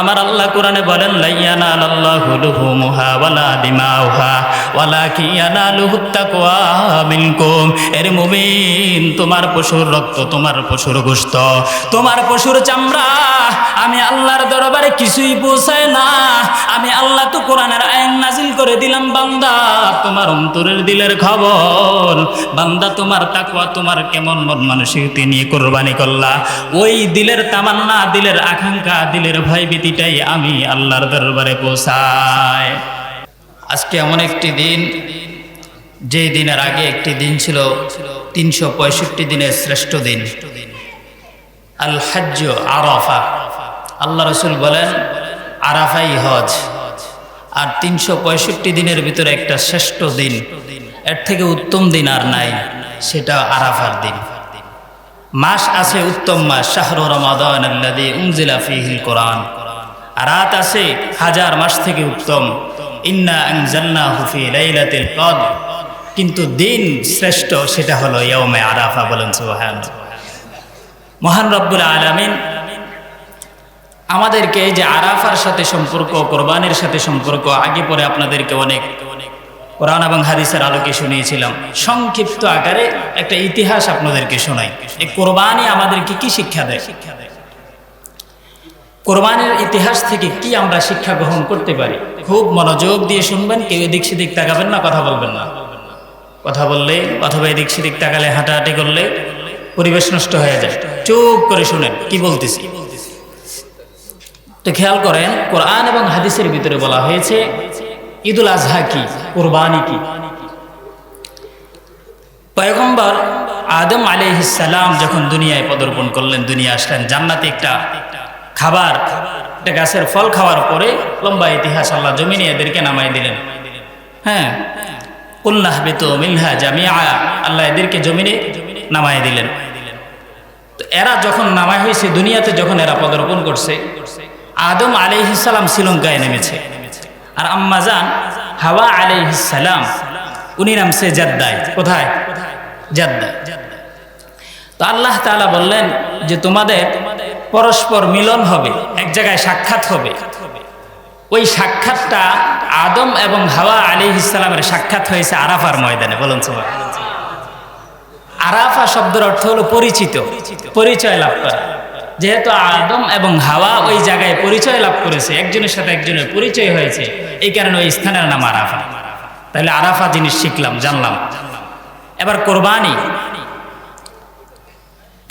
আমার আল্লাহ কোরআনে বলেন এর মুমিন, তোমার পশুর রক্ত, তোমার পশুর গোশত, তোমার পশুর চামড়া, আমি আল্লাহর দরবারে কিছুই পৌঁছায় না। আমি আল্লাহ তো কোরআনের আইন নাজিল করে দিলাম, বান্দা, তোমার অন্তরের দিলের খবর। বান্দা, তোমার তাকওয়া, তোমার কেমন মন মানসিকতা নিয়ে কোরবানি করলা। ওই দিলের তামান্না, দিলের আকাঙ্ক্ষা, দিলের ভয় ভীতিটাই আমি আল্লাহর দরবারে পৌঁছাই। আজকে এমন একটি দিন, যে দিনের আগে একটি দিন ছিল তিনশো পঁয়ষট্টি দিনের শ্রেষ্ঠ দিন। আল হাজ্য আরাফা। আল্লাহ রসুল বলেন, আরাফাই হজ। আর তিনশো পঁয়ষট্টি দিনের ভিতরে একটা শ্রেষ্ঠ দিন, এর থেকে উত্তম দিন আর নাই, সেটা আরাফার দিন। মাস আছে উত্তম মাস, শাহরু রমাদান আল্লাদি উমজিলা ফিহিল কোরআন। রাত আছে হাজার মাস থেকে উত্তম। ইন্না কদর। কিন্তু দিন শ্রেষ্ঠ সেটা হলো ইয়মে আরাফা বলেন সুবহান মহান রব্বুল আলামিন আমাদেরকে যে আরাফার সাথে সম্পর্ক, কোরবানির সাথে সম্পর্ক, আগে পরে আপনাদেরকে অনেক কোরআন এবং হাদিসের আলোকে শুনিয়েছিলাম। সংক্ষিপ্ত আকারে একটা ইতিহাস আপনাদেরকে শোনাই। এই কোরবানি আমাদেরকে কি শিক্ষা দেয় শিক্ষা দেয়? কোরবানির ইতিহাস থেকে কি আমরা শিক্ষা গ্রহণ করতে পারি? খুব মনোযোগ দিয়ে শুনবেন, কেউ এদিক সেদিক তাকাবেন না, কথা বলবেন না। কথা বললে অথবা এদিক সেদিক তাকালে হাঁটাহাঁটি করলে পরিবেশ নষ্ট হয়ে যায়। চুপ করে শুনেন, কি বলতেছি? তো খেয়াল করেন, কোরআন এবং হাদিসের ভিতরে বলা হয়েছে, ঈদুল আজহা কি, কোরবানি কি? পয়গম্বর আদম আলিহিসাল্লাম যখন দুনিয়ায় পদার্পণ করলেন, দুনিয়া আসলেন, জান্নাতে একটা খাবার, একটা গাছের ফল খাওয়ার পরে লম্বা ইতিহাস আল্লাহ জমিনে এদেরকে নামাই দিলেন। হ্যাঁ উল্লাহ বেত মিলহা জামিয়া আল্লাহ এদেরকে জমিনে নামাই দিলেন। তো এরা যখন নামাই হয়েছে, দুনিয়াতে যখন এরা পদার্পণ করছে, আদম আলিহিসাল্লাম শ্রীলঙ্কায় নেমেছে। আর আম্মাজান হাওয়া আলিহিসাল্লাম উনি নামছে জাদ্দায়। কোথায়? জাদ্দায়। তো আল্লাহ তাআলা বললেন যে, তোমাদের পরস্পর মিলন হবে, এক জায়গায় সাক্ষাৎ হবে। ওই সাক্ষাৎটা আদম এবং হাওয়া আলী ইসলামের সাক্ষাৎ হয়েছে আরাফার ময়দানে, বলুন সবাই আরাফা শব্দের অর্থ হলো পরিচিত, পরিচয় লাভ করা। যেহেতু আদম এবং হাওয়া ওই জায়গায় পরিচয় লাভ করেছে, একজনের সাথে একজনের পরিচয় হয়েছে, এই কারণে ওই স্থানের নাম আরাফা। তাহলে আরাফা জিনিস শিখলাম, জানলাম। এবার কোরবানি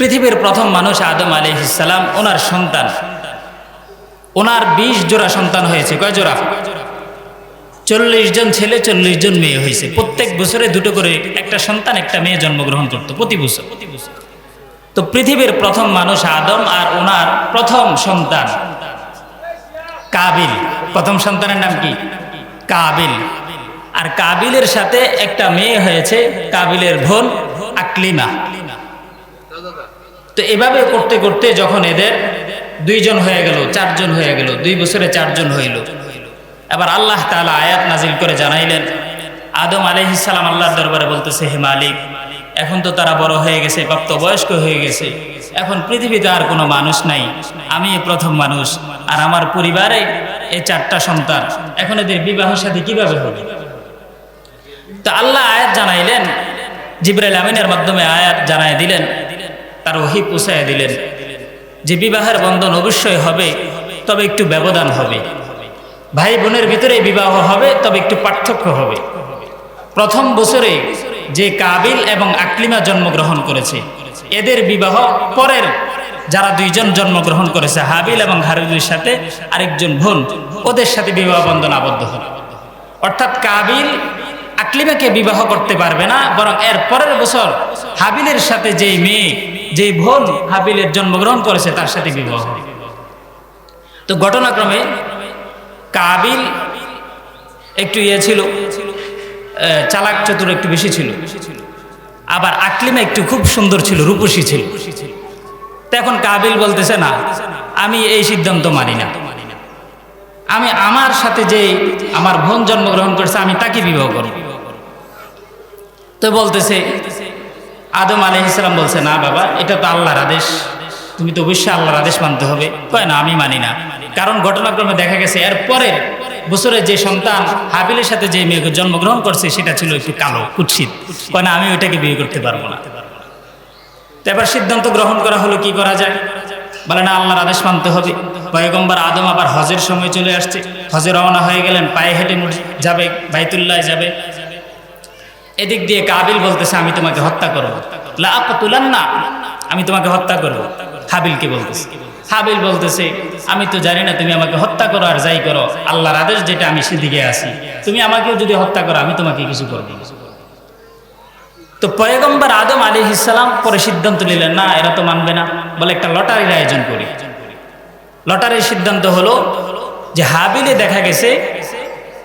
পৃথিবীর প্রথম মানুষ আদম আলী ইসালাম ওনার সন্তান। ওনার বিশ জোড়া সন্তান হয়েছে। কয় জোড়া? চল্লিশ জন ছেলে, চল্লিশ জন মেয়ে হয়েছে। প্রত্যেক বছরে দুটো করে একটা সন্তান, একটা মেয়ে জন্মগ্রহণ করতো প্রতি বছর। তো পৃথিবীর প্রথম মানুষ আদম আর ওনার প্রথম সন্তান কাবিল। প্রথম সন্তানের নাম কি? কাবিল। আর কাবিলের সাথে একটা মেয়ে হয়েছে, কাবিলের বোন আকলিমা। তো এভাবে করতে করতে যখন এদের দুইজন হয়ে গেল, চারজন হয়ে গেল, দুই বছরে চারজন হইল। এবার আল্লাহ তালা আয়াত নাজিল করে জানাইলেন, আদম আলহিসাল্লাম আল্লাহর দরবারে বলতেছে, হে মালিক, এখন তো তারা বড় হয়ে গেছে, প্রাপ্তবয়স্ক হয়ে গেছে। এখন পৃথিবীতে আর কোনো মানুষ নাই। আমি প্রথম মানুষ, আর আমার পরিবারে এই চারটা সন্তান। এখন এদের বিবাহ সাথে কীভাবে হবে? তো আল্লাহ আয়াত জানাইলেন, জিব্রাইল আমিনের মাধ্যমে আয়াত জানাই দিলেন তার ওহি পুষায় দিলেন, যে বিবাহের বন্ধন অবশ্যই হবে, তবে একটু ব্যবধান হবে। ভাই বোনের ভিতরে বিবাহ হবে, তবে একটু পার্থক্য হবে। প্রথম বছরে যে কাবিল এবং আকলিমা জন্মগ্রহণ করেছে, এদের বিবাহ পরের যারা দুইজন জন্মগ্রহণ করেছে, হাবিল এবং হারুলের সাথে আরেকজন বোন, ওদের সাথে বিবাহ বন্ধন আবদ্ধ হবে। অর্থাৎ কাবিল আকলিমাকে বিবাহ করতে পারবে না, বরং এর পরের বছর হাবিলের সাথে যেই মেয়ে যেই বোন হাবিলের জন্মগ্রহণ করেছে, তার সাথে বিবাহ। তো ঘটনাক্রমে কাবিল একটু ইয়ে ছিল চালাক চতুর একটু বেশি ছিল। আবার আকলিমা একটু খুব সুন্দর ছিল, রূপসী ছিল। তো এখন কাবিল বলতেছে, না, আমি এই সিদ্ধান্ত মানি না। আমি আমার সাথে যে আমার বোন জন্মগ্রহণ করেছে, আমি তাকে বিবাহ করব। তো বলতেছে আদম আলী ইসলাম বলছে, না বাবা, এটা তো আল্লাহর আদেশ। তুমি তো অবশ্যই আল্লাহর আদেশ মানতে হবে। কয়, না, আমি মানি না। কারণ ঘটনাক্রমে দেখা গেছে এরপরে বছরে যে সন্তান হাবিলের সাথে যে মেয়েকে জন্মগ্রহণ করছে, সেটা ছিল একটু কালো, কুৎসিত। কেন আমি ওইটাকে বিয়ে করতে পারব না। এবার সিদ্ধান্ত গ্রহণ করা হলো, কি করা যায়? বলে, না, আল্লাহর আদেশ মানতে হবে। পয়গম্বর আদম আবার হজের সময় চলে আসছে। হজে রওনা হয়ে গেলেন, পায়ে হেঁটে যাবে, বাইতুল্লাহ যাবে। এদিক দিয়ে কাবিল বলতেছে, আমি তোমাকে হত্যা করব। তুলান না আমি তোমাকে হত্যা করব। হাবিলকে বলতেছে? হাবিল বলতেছে, আমি তো জানি না তুমি আমাকে হত্যা করো আর যাই করো। আল্লাহর আদেশ যেটা, আমি সেদিকে আসি তুমি আমাকেও যদি হত্যা করো, আমি তোমাকে কিছু করব। তো পয়গম্বর আদম আলী ইসালাম পরে সিদ্ধান্ত নিলেন, না, এরা তো মানবে না। বলে একটা লটারির আয়োজন করি। লটারির সিদ্ধান্ত হলো যে হাবিলে দেখা গেছে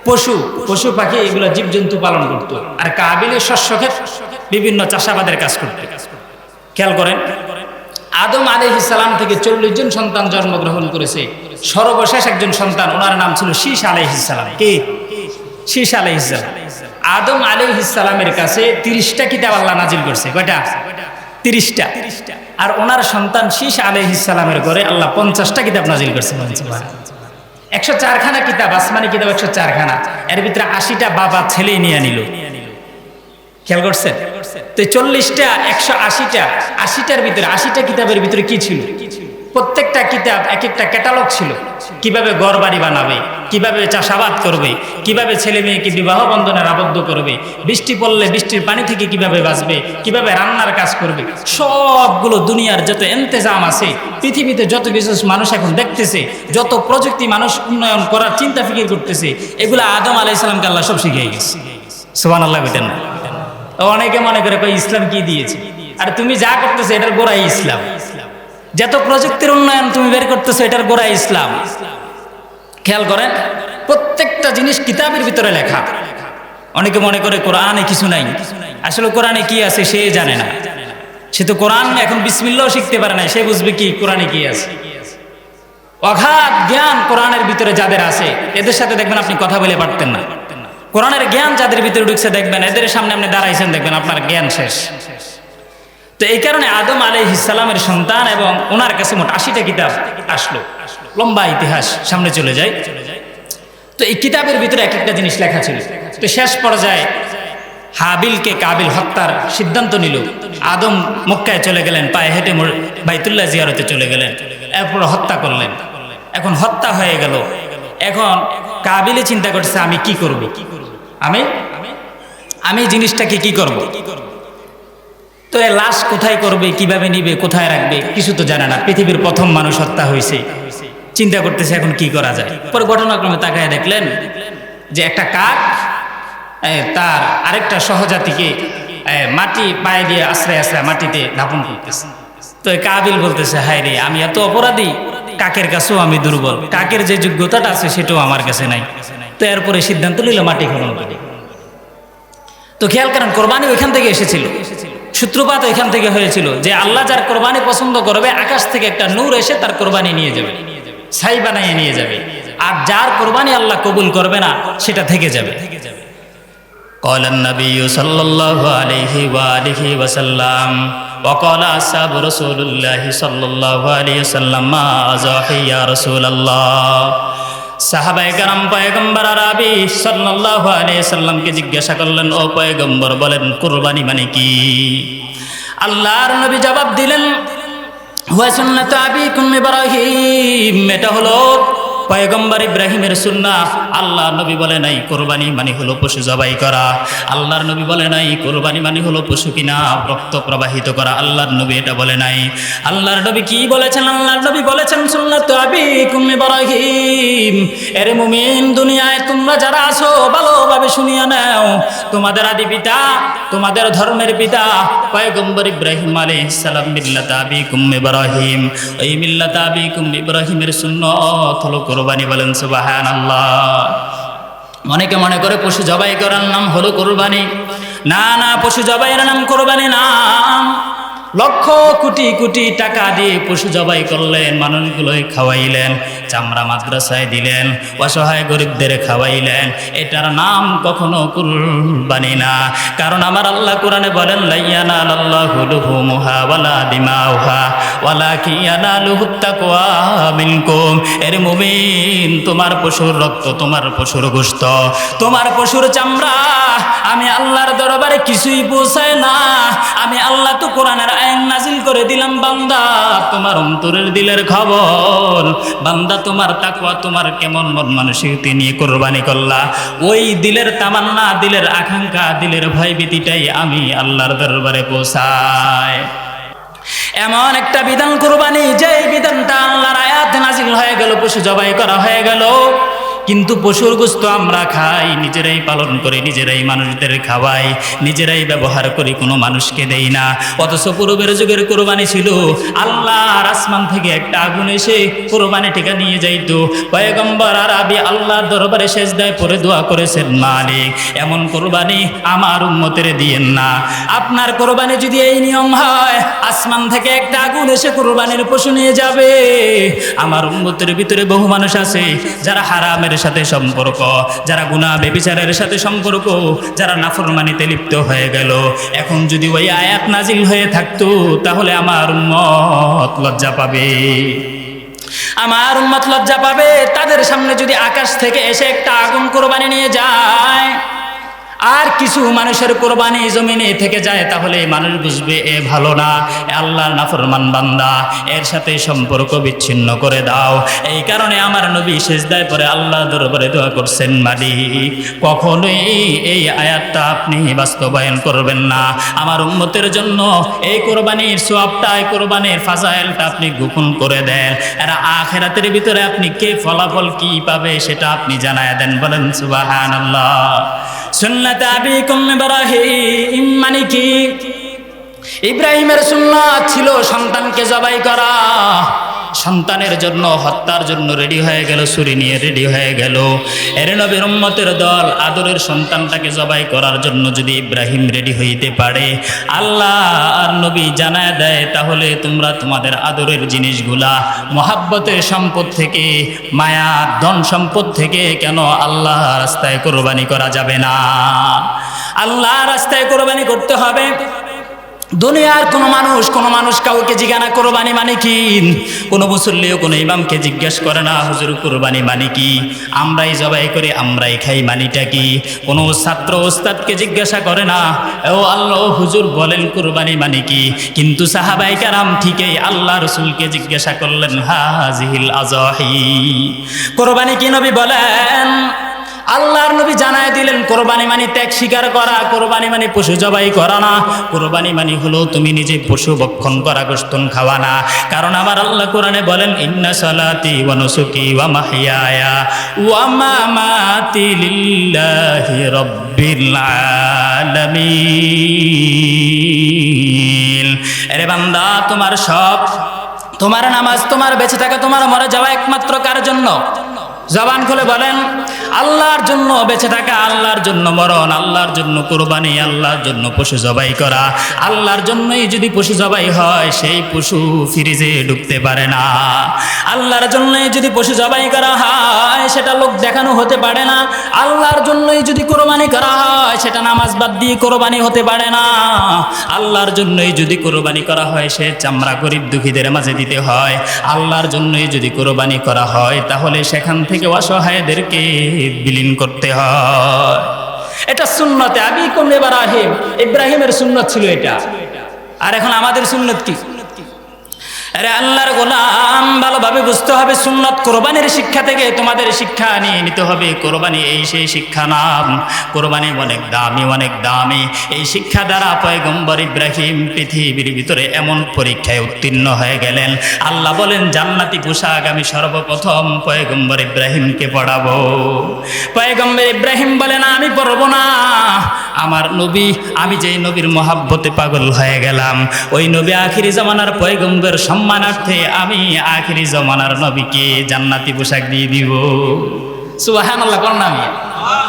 পশু পশু পাখি, এগুলো জীবজন্তু পালন করত। আর কাবিলে শস্য ক্ষেত বিভিন্ন চাষাবাদের কাজ করত। খেয়াল করেন, আদম আলী ইসালাম থেকে চল্লিশ জন সন্তান জন্মগ্রহণ করেছে। সর্বশেষ একজন সন্তান, ওনার নাম ছিল শীষ আলী ইসালাম কে? শীষ আলী ইসালাম আদম আলী ইসালামের কাছে তিরিশটা কিতাব আল্লাহ নাজিল করছে। কয়টা? তিরিশটা। আর ওনার সন্তান শীষ আলী ইসালামের ঘরে আল্লাহ পঞ্চাশটা কিতাব নাজিল করছে। একশো চারখানা কিতাব, আসমানি কিতাব একশো চারখানা। এর ভিতরে আশিটা বাবা ছেলে নিয়ে নিল। খেয়াল করছেন? তো চল্লিশটা, একশো আশিটা, আশিটার ভিতরে, আশিটা কিতাবের ভিতরে কি ছিল? প্রত্যেকটা কিতাব এক একটা ক্যাটালগ ছিল। কীভাবে ঘর বাড়ি বানাবে, কীভাবে চাষাবাদ করবে, কীভাবে ছেলে মেয়েকে বিবাহ বন্ধনের আবদ্ধ করবে, বৃষ্টি পড়লে বৃষ্টির পানি থেকে কীভাবে বাঁচবে, কীভাবে রান্নার কাজ করবে, সবগুলো দুনিয়ার যত এন্তেজাম আছে, পৃথিবীতে যত কিছু মানুষ এখন দেখতেছে, যত প্রযুক্তি মানুষ উন্নয়ন করার চিন্তা ফিকির করতেছে, এগুলো আদম আলাইসালামকে আল্লাহ সব শিখিয়ে গেছে। সোহান আল্লাহ বেতেন অনেকে মনে করে ইসলাম কি দিয়েছে? আর তুমি যা করতেছো, এটার গোড়াই ইসলাম। যত প্রযুক্তির উন্নয়ন তুমি বের করতেছো, এটার গোড়াই ইসলাম। খেয়াল করেন, প্রত্যেকটা জিনিস কিতাবের ভিতরে লেখা। অনেকে মনে করে কোরআনে কিছু নাই। আসলে কোরআনে কি আছে সে জানে না। সে তো কোরআন এখন বিসমিল্লাও শিখতে পারে না সে বুঝবে কি কোরআনে কি আছে। অগাধ জ্ঞান কোরআনের ভিতরে যাদের আছে, এদের সাথে দেখবেন আপনি কথা বলে পারতেন না। কোরআনের জ্ঞান যাদের ভিতরে ঢুকছে, দেখবেন এদের সামনে আপনি দাঁড়াইছেন, দেখবেন আপনার জ্ঞান শেষ। তো এই কারণে আদম আলী ইসালামের সন্তান এবং ওনার কাছে মোট আশিটা কিতাব আসলো। লম্বা ইতিহাস সামনে চলে যায়। তো এই কিতাবের ভিতরে এক একটা জিনিস লেখা ছিল। তো শেষ পর্যায়ে হাবিলকে কাবিল হত্যার সিদ্ধান্ত নিল। আদম মক্কায় চলে গেলেন, পায়ে হেঁটে বাইতুল্লাহ জিয়ারতে চলে গেলেন, এরপর হত্যা করলেন। এখন হত্যা হয়ে গেল। এখন কাবিলে চিন্তা করছে আমি কি করব? আমি? আমি জিনিসটাকে কি করব? তো এ লাশ কোথায় করবে, কীভাবে নিবে, কোথায় রাখবে, কিছু তো জানে না। পৃথিবীর প্রথম মানুষ হত্যা হয়েছে। চিন্তা করতেছে এখন কি করা যায়। পরে ঘটনাক্রমে তাকায় দেখলেন যে একটা কাক তার আরেকটা সহজাতিকে মাটি পায়ে দিয়ে আশ্রয় আশ্রয় মাটিতে ধাপন করতেছে। তো কাবিল বলতেছে, হায় রে, আমি এত অপরাধী। কাকের কাছেও আমি দুর্বল। কাকের যে যোগ্যতাটা আছে, সেটাও আমার কাছে নাই। তো এরপরে সিদ্ধান্ত নিল, মাটি খনন করে। তো খেয়াল করেন, কোরবানি ওইখান থেকে এসেছিল এসেছিল। সূত্রপাত ওইখান থেকে হয়েছিল যে আল্লাহ যার কোরবানি পছন্দ করবে আকাশ থেকে একটা নূর এসে তার কোরবানি নিয়ে যাবে ছাই বানাইয়ে নিয়ে যাবে আর যার কোরবানি আল্লাহ কবুল করবে না সেটা থেকে যাবে قال النبي صلى الله عليه وآله وسلم وقال أصحاب رسول الله صلى الله عليه وسلم ما أزاحي يا رسول الله সাহাবায়ে কারাম পয়গম্বর আরবি সাল্লাল্লাহু আলাইহি সাল্লামকে জিজ্ঞাসা করলেন, ও পয়গম্বর, বলেন কুরবানি মানে কি? আল্লাহর নবী জবাব দিলেন, হুয়া সুন্নাত আবিকুম ইব্রাহিম। এটা হলো পয়গম্বর ইব্রাহিমের সুন্না আল্লাহ নবী বলে নাই, কোরবানি মানে হলো পশু জবাই করা। আল্লাহর নবী বলে নাই, কোরবানি মানে হলো পশু কিনা, রক্ত প্রবাহিত করা। আল্লাহর নবী এটা বলে নাই। আল্লাহর নবী কি বলেছেন? আল্লাহর নবী বলেছেন, সুন্নাত আবিকুম ইব্রাহিম। এর মুমিন, দুনিয়ায় তোমরা যারা আছো, ভালোভাবে শুনিয়া নাও। তোমাদের আদি পিতা তোমাদের ধর্মের পিতা, পয়গম্বর ইব্রাহিম আলাইহিস সালাম মিল্লাত আবিকুম ইব্রাহিম। ওই মিল্লাত আবিকুম ইব্রাহিমের সুন্নত হলো কোরবানি বলেন সুবাহান আল্লাহ অনেকে মনে করে পশু জবাই করার নাম হলো কোরবানি। না না, পশু জবাইয়ের নাম কোরবানি নাম লক্ষ কোটি কোটি টাকা দিয়ে পশু জবাই করলেন, মানুষগুলোই খাওয়াইলেন। চামড়া মাদ্রাসায় দিলেন, অসহায় গরিবদের খাওয়াইলেন। এটার নাম কখনো কুরবানি না। কারণ আমার আল্লাহ কোরআনে বলেন এর মুমিন, তোমার পশুর রক্ত, তোমার পশুর গোশত, তোমার পশুর চামড়া, আমি আল্লাহর দরবারে কিছুই পৌঁছায় না। আমি আল্লাহ তো কোরআনের আইন নাজিল করে দিলাম, বান্দা, তোমার অন্তরের দিলের খবর, বান্দা তোমার তাকওয়া, তোমার কেমন মন মানসিকতা নিয়ে কোরবানি করলা। ওই দিলের তামান্না, দিলের আকাঙ্ক্ষা, দিলের ভয়ভীতিটাই আমি আল্লাহর দরবারে পৌঁছায় এমন একটা বিধান কুরবানি যে বিধানটা আল্লাহর আয়াত নাজিল হয়ে গেল পশু জবাই করা হয়ে গেল। কিন্তু পশুর গোস্ত আমরা খাই, নিজেরাই পালন করি, নিজেরাই মানুষদের খাওয়াই, নিজেরাই ব্যবহার করি, কোনো মানুষকে দেই না। অথচ পূর্বের যুগের কোরবানি ছিল, আল্লাহর আসমান থেকে একটা আগুন এসে কোরবানি টিকা নিয়ে যাইতো। পয়গম্বর আর আবি আল্লাহর দরবারে শেষ দেয় পরে দোয়া করেছেন, মালিক, এমন কোরবানি আমার উন্মতের দিয়েন না। আপনার কোরবানি যদি এই নিয়ম হয়, আসমান থেকে একটা আগুন এসে কোরবানির পশু নিয়ে যাবে। আমার উন্মতের ভিতরে বহু মানুষ আছে, যারা হারামের সাথে সম্পর্ক, যারা গুণা বেবিচারের সাথে সম্পর্ক, যারা নাফরমানিতে লিপ্ত হয়ে গেল। এখন যদি ওই আয়াত নাজিল হয়ে থাকতো, তাহলে আমার মত লজ্জা পাবে। আমার উন্মত লজ্জা পাবে। তাদের সামনে যদি আকাশ থেকে এসে একটা আগুন কোরবানি নিয়ে যায় আর কিছু মানুষের কোরবানি জমিনে থেকে যায়, তাহলে মানুষ বুঝবে, এ ভালো না আল্লাহর নাফরমান বান্দা, এর সাথে সম্পর্ক বিচ্ছিন্ন করে দাও। এই কারণে আমার নবী সেজদায় পরে আল্লাহ দরবারে দোয়া করছেন, মালিক, কখনোই এই আয়াতটা আপনি বাস্তবায়ন করবেন না। আমার উম্মতের জন্য এই কোরবানির সোয়াবটা, এই কোরবানির ফাজাইলটা আপনি গোপন করে দেন। এরা আখেরাতের ভিতরে আপনি কে ফলাফল কি পাবে, সেটা আপনি জানায় দেন, বলেন, সুবহানাল্লাহ। মানে ইব্রাহিমের সুন্নাত ছিল সন্তানকে জবাই করা। সন্তানের জন্য, হত্যার জন্য রেডি হয়ে গেল, ছুরি নিয়ে রেডি হয়ে গেল। এর নবীর উম্মতের দল, আদরের সন্তানটাকে জবাই করার জন্য যদি ইব্রাহিম রেডি হইতে পারে, আল্লাহ আর নবী জানায় দেয়, তাহলে তোমরা তোমাদের আদরের জিনিসগুলা, মহাব্বতের সম্পদ থেকে মায়া ধন সম্পদ থেকে কেন আল্লাহ রাস্তায় কোরবানি করা যাবে না? আল্লাহ রাস্তায় কোরবানি করতে হবে। দুনিয়ার কোনো মানুষ কোনো মানুষ কাউকে জিজ্ঞানা কোরবানি মানে কি? কোনো মুসল্লিও, কোনো ইমামকে জিজ্ঞেস করে না, হুজুর, কোরবানি মানে কি? আমরাই জবাই করে, আমরাই খাই, মানিটা কি? কোনো ছাত্র ওস্তাদকে জিজ্ঞাসা করে না, ও আল্লাহ, হুজুর বলেন কোরবানি মানে কি? কিন্তু সাহাবাই কারাম ঠিকই আল্লাহ রসুলকে জিজ্ঞাসা করলেন, হাজিহিল আজহি কোরবানি কি নবী বলেন? আল্লাহর নবী জানায় দিলেন, কোরবানি মানে ত্যাগ স্বীকার করা, কোরবানি মানে পশু জবাই করা না। কোরবানি মানে হলো তুমি নিজে পশু বক্ষণ করা গোস্তন খাওয়া না। কারণ আমার আল্লাহ কোরআনে বলেন, ইন্না সালাতি ওয়া নুসুকি ওয়া মাহইয়ায়া ওয়া মামাতি লিল্লাহি রাব্বিল আলামিন। আরে বান্দা, তোমার সব, তোমার নামাজ তোমার বেঁচে থাকা, তোমার মরে যাওয়া একমাত্র কার জন্য? জবান খুলে বলেন, আল্লাহর জন্য বেঁচে থাকা, আল্লাহর জন্য মরণ, আল্লাহর জন্য কোরবানি, আল্লাহর জন্য পশু জবাই করা। আল্লাহর জন্যই যদি পশু জবাই হয়, সেই পশু ফ্রিজে ঢুকতে পারে না। আল্লাহর জন্যই যদি পশু জবাই করা হয়, সেটা লোক দেখানো হতে পারে না। আল্লাহর জন্যই যদি কোরবানি করা হয়, সেটা নামাজ বাদ দিয়ে কোরবানি হতে পারে না। আল্লাহর জন্যই যদি কোরবানি করা হয়, সে চামড়া গরিব দুঃখীদের মাঝে দিতে হয়। আল্লাহর জন্যই যদি কোরবানি করা হয়, তাহলে সেখান থেকে অসহায়দেরকে বিলীন করতে হয়। এটা সুন্নতে আবি কোন ইব্রাহিম ইব্রাহিমের সুন্নত ছিল এটা। আর এখন আমাদের সুন্নত কি? আরে আল্লাহর গোলাম, ভালোভাবে বুঝতে হবে, সুন্নত কোরবানির শিক্ষা থেকে তোমাদের শিক্ষা নিয়ে নিতে হবে। কোরবানি এই সেই শিক্ষা নাম। কোরবানি অনেক দামি অনেক দামি। এই শিক্ষা দ্বারা পয়গম্বর ইব্রাহিম পৃথিবীর ভিতরে এমন পরীক্ষায় উত্তীর্ণ হয়ে গেলেন। আল্লাহ বলেন, জান্নাতি পোশাক আমি সর্বপ্রথম পয়গম্বর ইব্রাহিমকে পড়াবো পয়গম্বর ইব্রাহিম বলেন, আমি পড়ব না। আমার নবী, আমি যেই নবীর মহাব্বতে পাগল হয়ে গেলাম। ওই নবী আখিরি জমানার পয়গম্বর সম্মানার্থে আমি আখিরি জমানার নবীকে জান্নাতি পোশাক দিয়ে দিব। সুবাহান আল্লাহ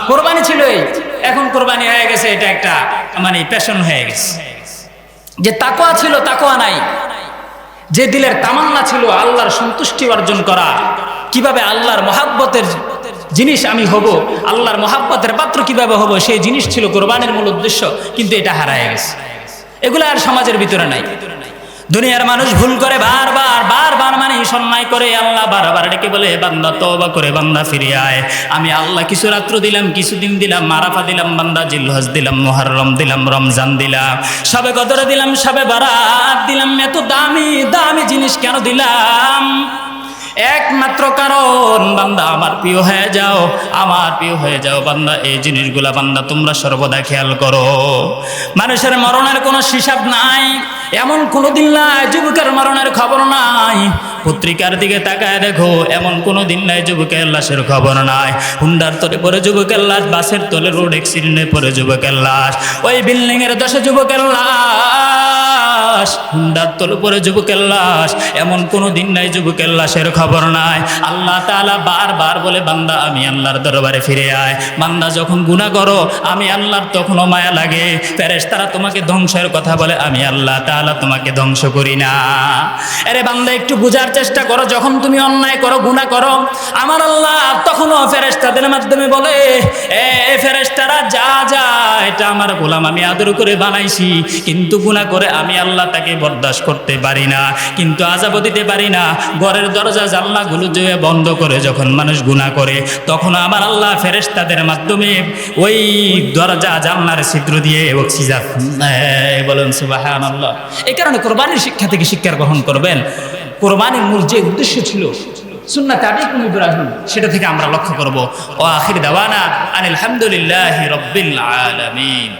কোরবানি ছিল এই। এখন কোরবানি হয়ে গেছে, এটা একটা মানে প্যাশন হয়ে গেছে। যে তাকোয়া ছিল তাকোয়া নাই। যে দিলের তামান্না ছিল, আল্লাহর সন্তুষ্টি অর্জন করা। কীভাবে আল্লাহর মহাব্বতের জিনিস আমি হব, আল্লাহর মহাব্বতের পাত্র কীভাবে হব, সেই জিনিস ছিল কোরবানির মূল উদ্দেশ্য, কিন্তু এটা হারায় গেছে। এগুলো আর সমাজের ভিতরে নাই। দুনিয়ার মানুষ ভুল করে বারবার বারবার মানে সন্ন্যায় করে আল্লাহ বারবার ডেকে বলে, বান্দা তওবা করে, বান্দা ফিরে আয়। আমি আল্লাহ কিছু রাত্র দিলাম কিছুদিন দিলাম, মারাফা দিলাম, বান্দা জিলহজ দিলাম, মুহররম দিলাম, রমজান দিলাম, সবে কদরে দিলাম, সবে বারাত দিলাম, এত দামি দামি জিনিস কেন দিলাম? একমাত্র কারণ, বান্দা আমার প্রিয় হয়ে যাও, আমার প্রিয় হয়ে যাও, বান্দা, এই জিনিসগুলা বান্দা তোমরা সর্বদা খেয়াল করো। মানুষের মরণের কোনো হিসাব নাই, এমন কোনো দিন নাই যুবকের মরণের খবর নাই। পত্রিকার দিকে তাকায় দেখো, এমন কোনো দিন নাই যুবকের লাশের খবর নাই। হুন্ডার তলে পরে যুবকের লাশ, বাসের তলে রোড অ্যাক্সিডেন্টে পরে যুবকের লাশ। ওই বিল্ডিং এর দশে যুবকের লাশ, হুন্ডার তলে পরে যুবকের লাশ, এমন কোনো দিন নাই যুবকের লাশের খবর নাই। আল্লাহ তাআলা বারবার বলে, বান্দা, আমি আল্লাহর দরবারে ফিরে আয়। বান্দা, যখন গুনাহ করো, আমি আল্লাহর তখনও মায়া লাগে। ফেরেশতারা তোমাকে ধ্বংসের কথা বলে, আমি আল্লাহ তাআলা তোমাকে ধ্বংস করি না। আরে বান্দা, একটু বুঝার চেষ্টা করো, যখন তুমি অন্যায় করো, গুনাহ করো, আমার আল্লাহ তখনও ফেরেশতাদের মাধ্যমে বলে, এ ফেরেশতারা, যা যা, এটা আমার গোলাম, আমি আদর করে বানাইছি, কিন্তু গুনাহ করে আমি আল্লাহ তাকে বরদাস্ত করতে পারি না, কিন্তু আজাবও দিতে পারি না, ঘরের দরজা, জানলাগুলো যে বন্ধ করে যখন মানুষ গুনাহ করে, তখন আমার আল্লাহ ফেরেশতাদের মাধ্যমে ওই দরজা, জানলার ছিদ্র দিয়ে অক্সিজেন বলেন আল্লাহ এই কারণে কোরবানির শিক্ষা থেকে শিক্ষা গ্রহণ করবেন। কোরবানির মূল যে উদ্দেশ্য ছিল সুন্না তাবিকুম ইব্রাহিম, সেটা থেকে আমরা লক্ষ্য করব। ও আখির দাওয়ানা আনিল হামদুলিল্লাহি রাব্বিল আলামিন।